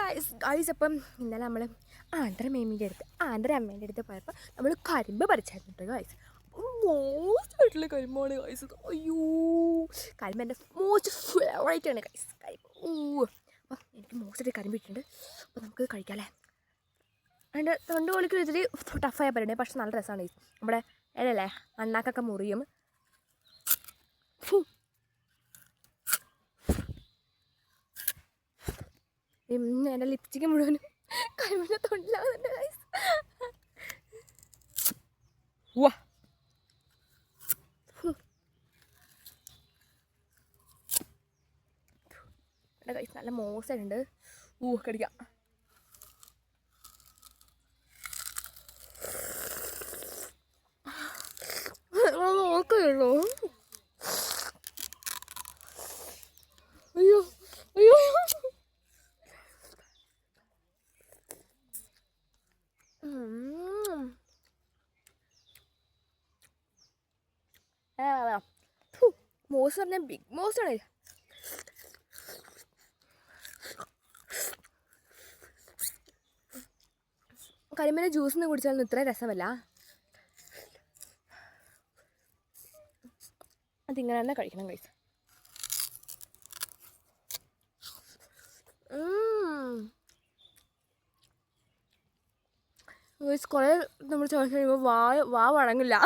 Guys guys അപ്പം ഇന്നലെ നമ്മൾ ആന്ധ്ര മേമിന്റെ അടുത്ത് ആന്ധ്ര അമ്മേന്റെ അടുത്ത് പോയപ്പോൾ നമ്മൾ കരിമ്പ് പറിച്ചായിരുന്നു കേട്ടോ ഗായ്സ് മോസ്റ്റ് ആയിട്ടുള്ള കരിമ്പാണ് ഗായ്സ് അയ്യോ കരിമ്പ് എന്റെ മോസ്റ്റ് ഫേവറേറ്റ് ആണ് ഗൈസ് കരിമ്പ് ഓ അപ്പം എനിക്ക് മോസ്റ്റ് കരിമ്പ് ഇട്ടിട്ടുണ്ട് അപ്പോൾ നമുക്ക് കഴിക്കാം അല്ലേ? അതിന്റെ തൊണ്ട് പൊളിക്കൽ ഇച്ചിരി ടഫായ പരിപാടി പക്ഷെ നല്ല രസമാണ് ഗൈസ് നമ്മുടെ ഇടയല്ലേ അണ്ണാക്കൊക്കെ മുറിയും. എന്റെ ലിപ്സ്റ്റിക്ക് മുഴുവനും കരിമ്പിന്റെ തൊണ്ടിലാവുന്നുണ്ട് ഗൈസ് വാ കൈസ് നല്ല മോശമുണ്ട് ഊ കടിക്കാം. മോസ് പറഞ്ഞാൽ ബിഗ് മോസ് ആണ് കരിമീനെ ജ്യൂസ് ഒന്നും കുടിച്ചാലൊന്നും ഇത്ര രസമല്ല. അതിങ്ങനെ തന്നെ കഴിക്കണം കഴിച്ച കുറേ നമ്മൾ ചോദിച്ചു കഴിയുമ്പോൾ വാ വാ വഴങ്ങില്ല.